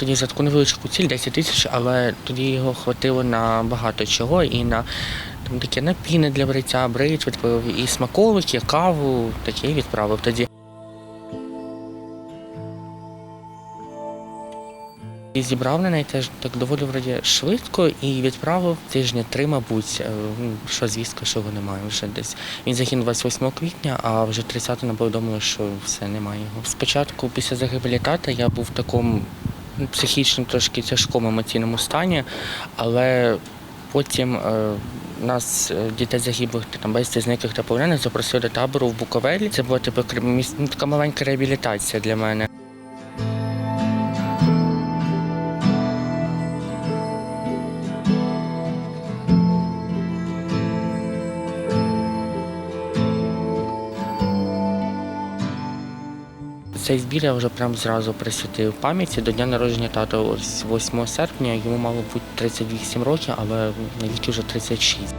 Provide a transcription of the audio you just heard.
Тоді за таку невеличку ціль 10 тисяч, але тоді його хватило на багато чого і на там таке напіни для бриття, брить відправив, і смаколики, каву, таке відправив тоді. І зібрав на неї теж так доволі вроді швидко і відправив тижня три, мабуть, е, що звістка, що його немає вже десь. Він загинув 28 квітня, а вже 30 нам повідомили, що все немає його. Спочатку, після загибелі тата, я був в такому психічно трошки тяжкому емоційному стані, але потім е, нас, е, дітей загиблих там безвісти зниклих та полонених, запросили до табору в Буковелі. Це була типу ну, така маленька реабілітація для мене. Цей збір я вже прям зразу присвятив пам'яті до дня народження тата. Ось 8 серпня йому мало бути 38 років, але навіть вже 36.